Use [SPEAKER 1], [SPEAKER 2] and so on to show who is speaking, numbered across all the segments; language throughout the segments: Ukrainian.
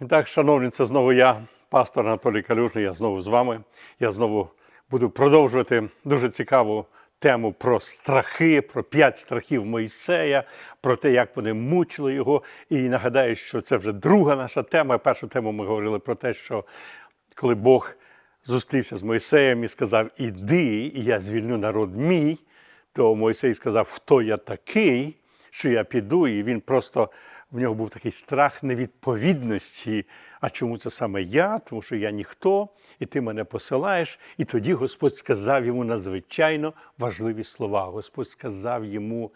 [SPEAKER 1] І Так, шановні, це знову я, пастор Анатолій Калюжний, я знову з вами. Я знову буду продовжувати дуже цікаву тему про страхи, про п'ять страхів Моїсея, про те, як вони мучили його. І нагадаю, що це вже друга наша тема. Першу тему ми говорили про те, що коли Бог зустрівся з Мойсеєм і сказав: Іди, і я звільню народ мій, то Мойсей сказав, хто я такий, що я піду, і він просто в нього був такий страх невідповідності. А чому це саме я? Тому що я ніхто, і ти мене посилаєш. І тоді Господь сказав йому надзвичайно важливі слова. Господь сказав йому: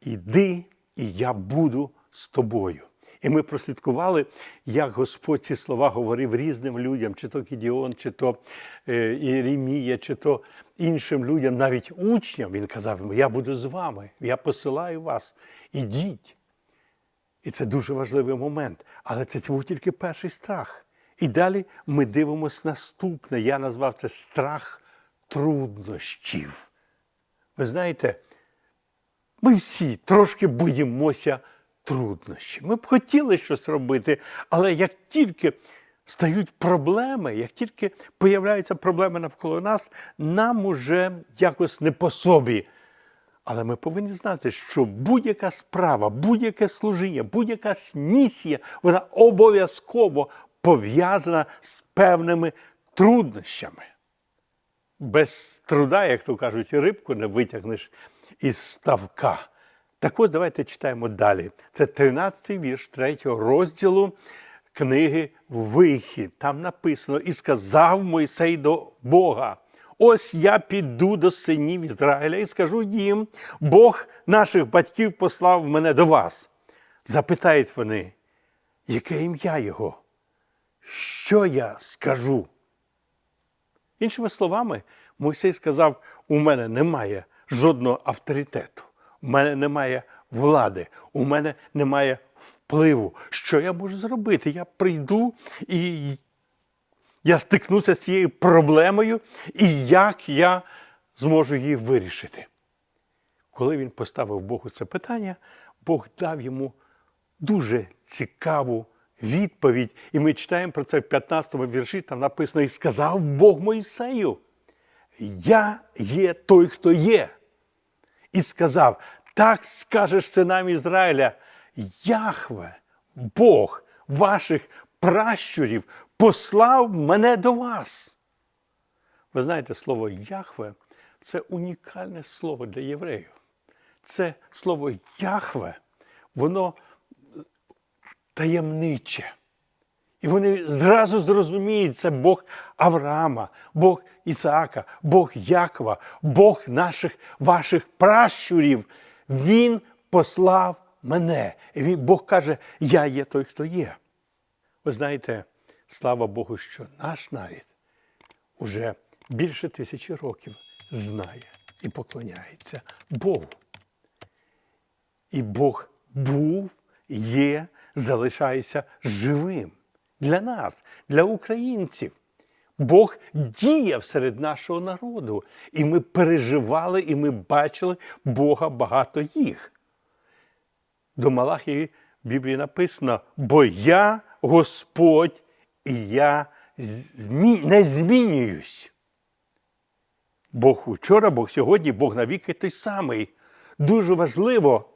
[SPEAKER 1] Іди, і я буду з тобою. І ми прослідкували, як Господь ці слова говорив різним людям, чи то Кідіон, чи то е, Єремія, чи то іншим людям, навіть учням. Він казав Я буду з вами, я посилаю вас, ідіть. І це дуже важливий момент. Але це був тільки перший страх. І далі ми дивимося наступне. Я назвав це страх труднощів. Ви знаєте, ми всі трошки боїмося труднощів. Ми б хотіли щось робити, але як тільки стають проблеми, як тільки появляються проблеми навколо нас, нам уже якось не по собі. Але ми повинні знати, що будь-яка справа, будь-яке служіння, будь-яка місія, вона обов'язково пов'язана з певними труднощами. Без труда, як то кажуть, рибку не витягнеш із ставка. Так ось давайте читаємо далі. Це 13-й вірш 3 розділу книги Вихід. Там написано: І сказав Мойсей до Бога. Ось я піду до синів Ізраїля і скажу їм: Бог наших батьків послав мене до вас. Запитають вони, яке ім'я його? Що я скажу? Іншими словами, Мойсей сказав: у мене немає жодного авторитету, у мене немає влади, у мене немає впливу. Що я можу зробити? Я прийду і я стикнуся з цією проблемою, і як я зможу її вирішити. Коли він поставив Богу це питання, Бог дав йому дуже цікаву відповідь. І ми читаємо про це в 15 му вірші, там написано: І сказав Бог Моїсею, Я є той, хто є. І сказав: так скажеш синам Ізраїля, Яхве, Бог ваших пращурів послав мене до вас. Ви знаєте, слово Яхве це унікальне слово для євреїв. Це слово Яхве, воно таємниче. І вони зразу зрозуміють, це Бог Авраама, Бог Ісаака, Бог Якова, Бог наших ваших пращурів. Він послав мене. І Бог каже, я є той, хто є. Ви знаєте, слава Богу, що наш нарід уже більше тисячі років знає і поклоняється Богу. І Бог був, є, залишається живим для нас, для українців. Бог діяв серед нашого народу, і ми переживали, і ми бачили Бога багато їх. До Малахії в Біблії написано: бо я Господь, і я не змінююсь. Бог учора, Бог сьогодні, Бог навіки той самий. Дуже важливо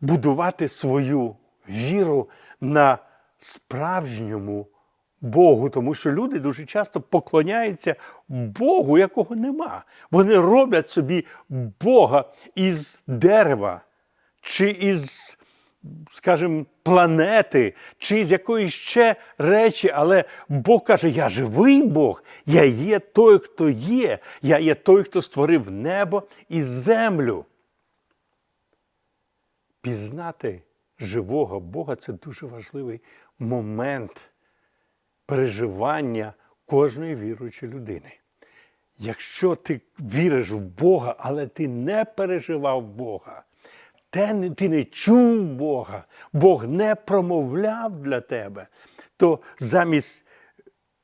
[SPEAKER 1] будувати свою віру на справжньому Богу, тому що люди дуже часто поклоняються Богу, якого нема. Вони роблять собі Бога із дерева чи із, скажімо, планети, чи з якоїсь ще речі, але Бог каже: Я живий Бог, я є той, хто є, я є той, хто створив небо і землю. Пізнати живого Бога це дуже важливий момент переживання кожної віруючої людини. Якщо ти віриш в Бога, але ти не переживав Бога, те ти не чув Бога, Бог не промовляв для тебе, то замість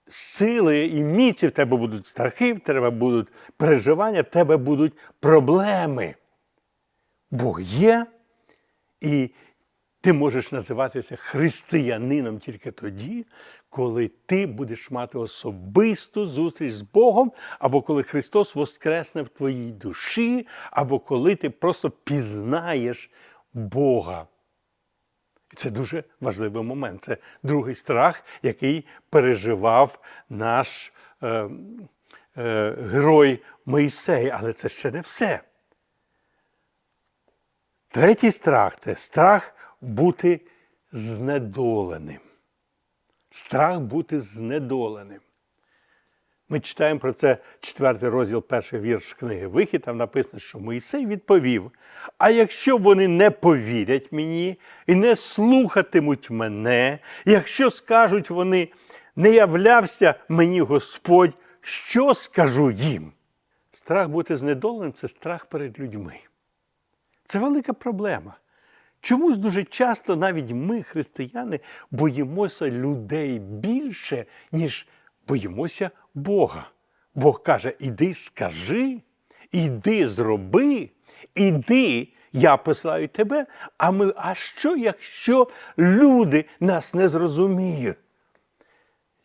[SPEAKER 1] сили і міці в тебе будуть страхи, в тебе будуть переживання, в тебе будуть проблеми. Бог є, і Ти можеш називатися християнином тільки тоді, коли ти будеш мати особисту зустріч з Богом, або коли Христос воскресне в твоїй душі, або коли ти просто пізнаєш Бога. Це дуже важливий момент. Це другий страх, який переживав наш е, е, герой Моїсей. Але це ще не все. Третій страх це страх бути знедоленим. Страх бути знедоленим. Ми читаємо про це четвертий розділ, перший вірш книги Вихід. Там написано, що Моїсей відповів: А якщо вони не повірять мені і не слухатимуть мене, якщо скажуть вони, не являвся мені Господь, що скажу їм? Страх бути знедоленим це страх перед людьми. Це велика проблема. Чомусь дуже часто навіть ми, християни, боїмося людей більше, ніж боїмося Бога. Бог каже: іди скажи, іди зроби, іди, я посилаю тебе. А ми, а що, якщо люди нас не зрозуміють?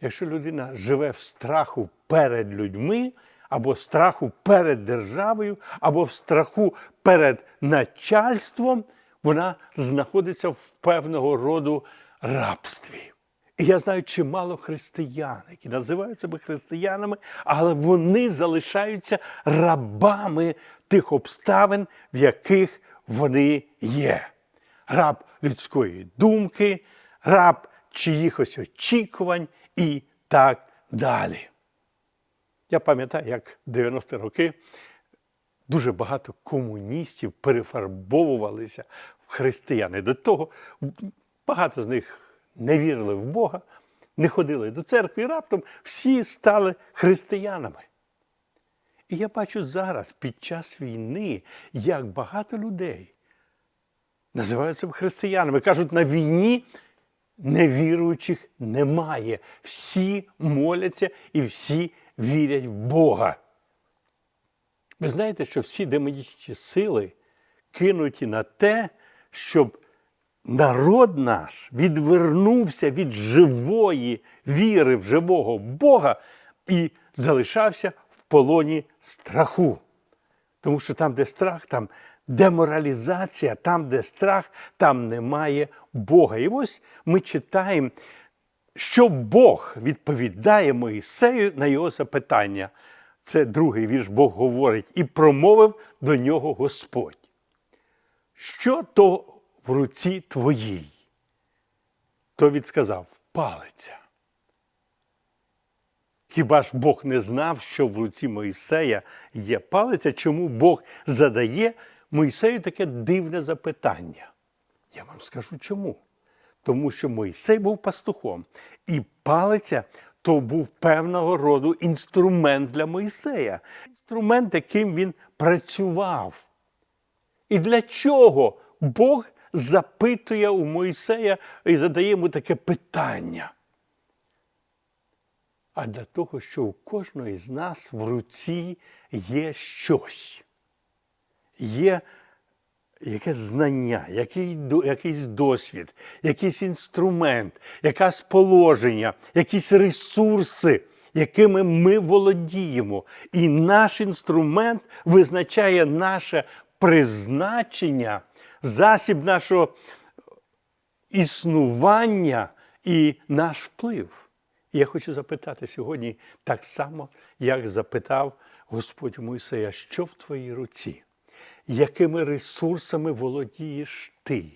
[SPEAKER 1] Якщо людина живе в страху перед людьми, або страху перед державою, або в страху перед начальством, вона знаходиться в певного роду рабстві. І я знаю чимало християн, які називають себе християнами, але вони залишаються рабами тих обставин, в яких вони є. Раб людської думки, раб чиїхось очікувань і так далі. Я пам'ятаю, як 90-ті роки дуже багато комуністів перефарбовувалися в християни. До того багато з них не вірили в Бога, не ходили до церкви, і раптом всі стали християнами. І я бачу зараз, під час війни, як багато людей називаються християнами. Кажуть, на війні невіруючих немає. Всі моляться і всі вірять в Бога. Ви знаєте, що всі демонічні сили кинуті на те, щоб народ наш відвернувся від живої віри в живого Бога і залишався в полоні страху. Тому що там, де страх, там деморалізація, там, де страх, там немає Бога. І ось ми читаємо, що Бог відповідає Моїсею на його запитання. Це другий вірш Бог говорить, і промовив до нього Господь. Що то в руці твоїй? То відсказав палиця. Хіба ж Бог не знав, що в руці Моїсея є палиця? Чому Бог задає Моїсею таке дивне запитання? Я вам скажу чому. Тому що Моїсей був пастухом, і палиця то був певного роду інструмент для Моїсея, інструмент, яким він працював. І для чого Бог запитує у Моїсея і задає йому таке питання? А для того, що у кожного з нас в руці є щось, є якесь знання, який, якийсь досвід, якийсь інструмент, якесь положення, якісь ресурси, якими ми володіємо. І наш інструмент визначає наше призначення, засіб нашого існування і наш вплив. І я хочу запитати сьогодні так само, як запитав Господь Мойсея, що в твоїй руці? Якими ресурсами володієш ти?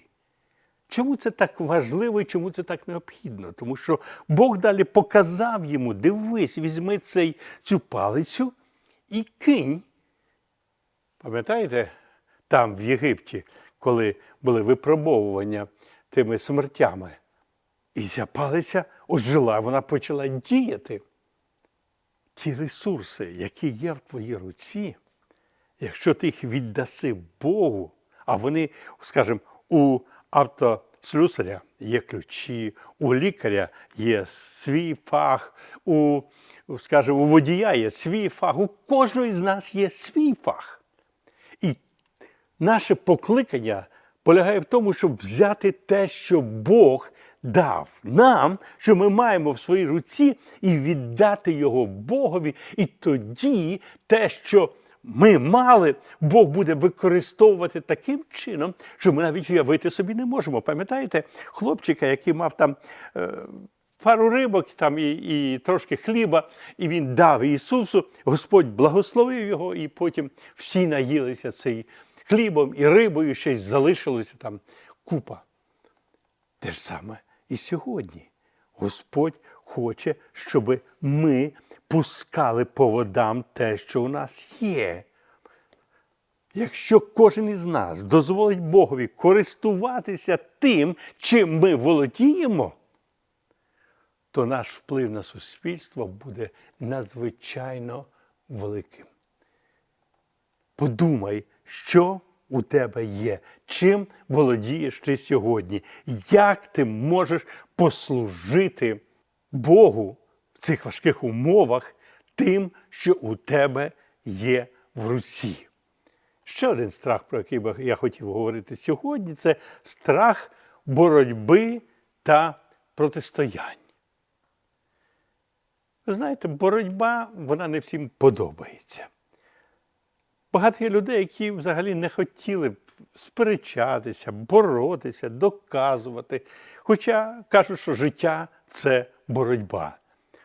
[SPEAKER 1] Чому це так важливо і чому це так необхідно? Тому що Бог далі показав йому: дивись, візьми цей, цю палицю і кинь. Пам'ятаєте, там, в Єгипті, коли були випробовування тими смертями? І ця палиця ожила, вона почала діяти. Ті ресурси, які є в твоїй руці, якщо ти їх віддаси Богу, а вони, скажімо, у автослюсаря є ключі, у лікаря є свій фах, у, скажімо, у водія є свій фах, у кожного з нас є свій фах. І наше покликання полягає в тому, щоб взяти те, що Бог дав нам, що ми маємо в своїй руці, і віддати його Богові. І тоді те, що ми мали, Бог буде використовувати таким чином, що ми навіть уявити собі не можемо. Пам'ятаєте хлопчика, який мав там. е, Пару рибок там і, і трошки хліба, і він дав Ісусу. Господь благословив його, і потім всі наїлися цей хлібом і рибою, ще й залишилося там купа. Те ж саме і сьогодні. Господь хоче, щоб ми пускали по водам те, що у нас є. Якщо кожен із нас дозволить Богові користуватися тим, чим ми володіємо, то наш вплив на суспільство буде надзвичайно великим. Подумай, що у тебе є, чим володієш ти сьогодні, як ти можеш послужити Богу цих важких умовах тим, що у тебе є в руці. Ще один страх, про який я хотів говорити сьогодні, це страх боротьби та протистоянь. Ви знаєте, боротьба вона не всім подобається. Багато є людей, які взагалі не хотіли б сперечатися, боротися, доказувати. Хоча кажуть, що життя це боротьба.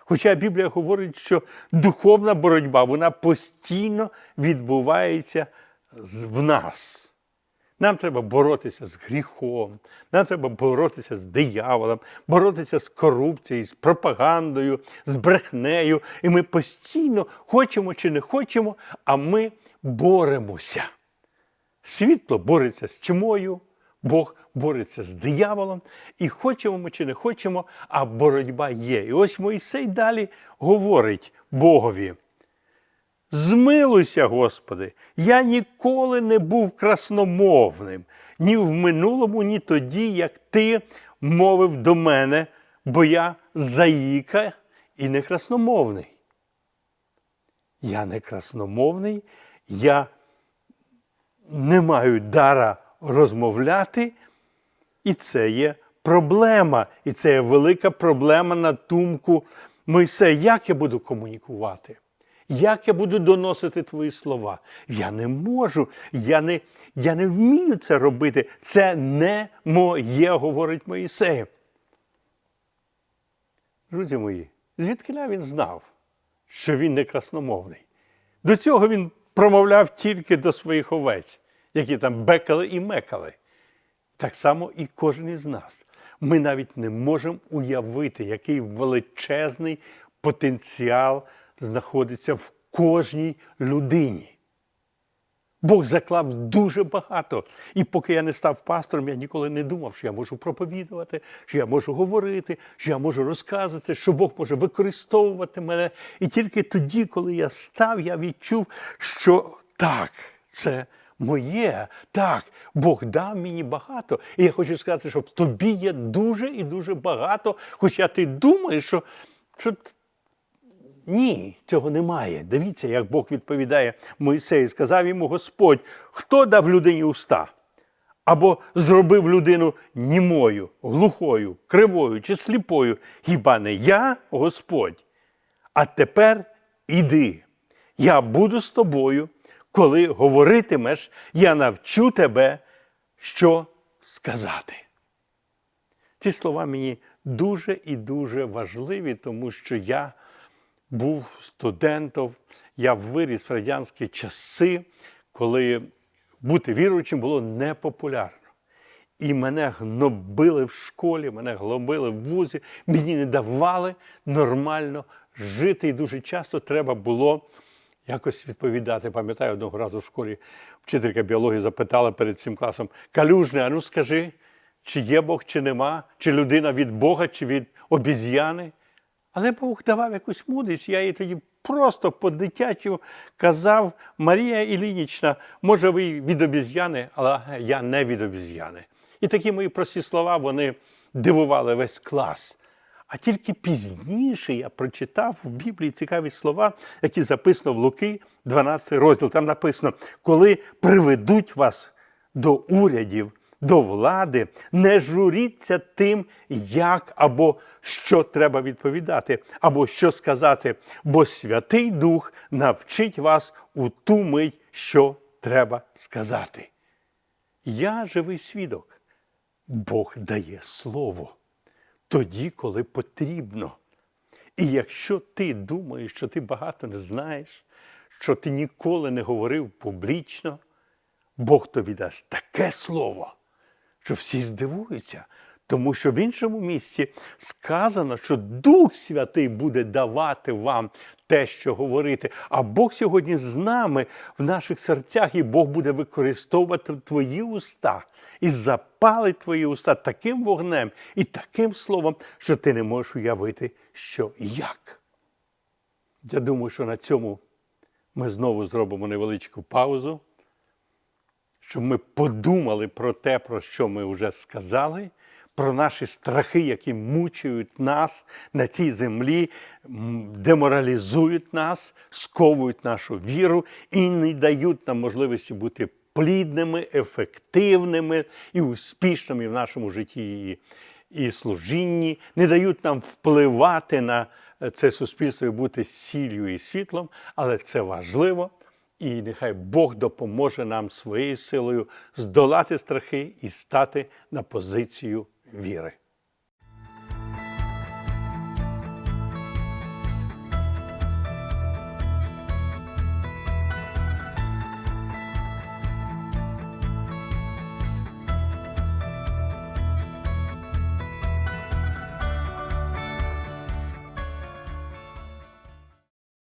[SPEAKER 1] Хоча Біблія говорить, що духовна боротьба вона постійно відбувається в нас. Нам треба боротися з гріхом, нам треба боротися з дияволом, боротися з корупцією, з пропагандою, з брехнею. І ми постійно хочемо чи не хочемо, а ми боремося. Світло бореться з тьмою, Бог бореться з дияволом, і хочемо ми чи не хочемо, а боротьба є. І ось Мойсей далі говорить Богові. Змилуйся, Господи, я ніколи не був красномовним, ні в минулому, ні тоді, як Ти мовив до мене, бо я заїка і не красномовний. Я не красномовний, я не маю дара розмовляти, і це є проблема. І це є велика проблема на думку Мойсея. Як я буду комунікувати? Як я буду доносити твої слова? Я не можу, я не, я не вмію це робити. Це не моє, говорить Моїсей. Друзі мої, звідки він знав, що він не красномовний? До цього він промовляв тільки до своїх овець, які там бекали і мекали. Так само і кожен із нас. Ми навіть не можемо уявити, який величезний потенціал знаходиться в кожній людині. Бог заклав дуже багато. І поки я не став пастором, я ніколи не думав, що я можу проповідувати, що я можу говорити, що я можу розказувати, що Бог може використовувати мене. І тільки тоді, коли я став, я відчув, що так, це моє, так, Бог дав мені багато. І я хочу сказати, що в тобі є дуже і дуже багато, хоча ти думаєш, що, що ні, цього немає. Дивіться, як Бог відповідає Моїсею. Сказав йому Господь, хто дав людині уста? Або зробив людину німою, глухою, кривою чи сліпою. Хіба не я, Господь? А тепер іди. Я буду з тобою, коли говоритимеш, я навчу тебе, що сказати. Ці слова мені дуже і дуже важливі, тому що я був студентом, я виріс в радянські часи, коли бути віруючим було непопулярно. І мене гнобили в школі, мене гнобили в вузі, мені не давали нормально жити. І дуже часто треба було якось відповідати. Пам'ятаю, одного разу в школі вчителька біології запитала перед цим класом: Калюжне, а ну скажи, чи є Бог, чи нема, чи людина від Бога, чи від обіз'яни? Але Бог давав якусь мудрість, я їй тоді просто по-дитячому казав, Марія Ілінічна, може, ви від обіз'яни, але я не від обіз'яни. І такі мої прості слова вони дивували весь клас. А тільки пізніше я прочитав в Біблії цікаві слова, які записано в Луки, 12 розділ. Там написано, коли приведуть вас до урядів, до влади, не журіться тим, як або що треба відповідати, або що сказати, бо Святий Дух навчить вас у ту мить, що треба сказати. Я живий свідок. Бог дає слово тоді, коли потрібно. І якщо ти думаєш, що ти багато не знаєш, що ти ніколи не говорив публічно, Бог тобі дасть таке слово, що всі здивуються, тому що в іншому місці сказано, що Дух Святий буде давати вам те, що говорити. А Бог сьогодні з нами в наших серцях, і Бог буде використовувати твої уста і запалить твої уста таким вогнем і таким словом, що ти не можеш уявити, що як. Я думаю, що на цьому ми знову зробимо невеличку паузу, щоб ми подумали про те, про що ми вже сказали, про наші страхи, які мучають нас на цій землі, деморалізують нас, сковують нашу віру і не дають нам можливості бути плідними, ефективними і успішними в нашому житті і, служінні, не дають нам впливати на це суспільство і бути сіллю і світлом, але це важливо. І нехай Бог допоможе нам своєю силою здолати страхи і стати на позицію віри.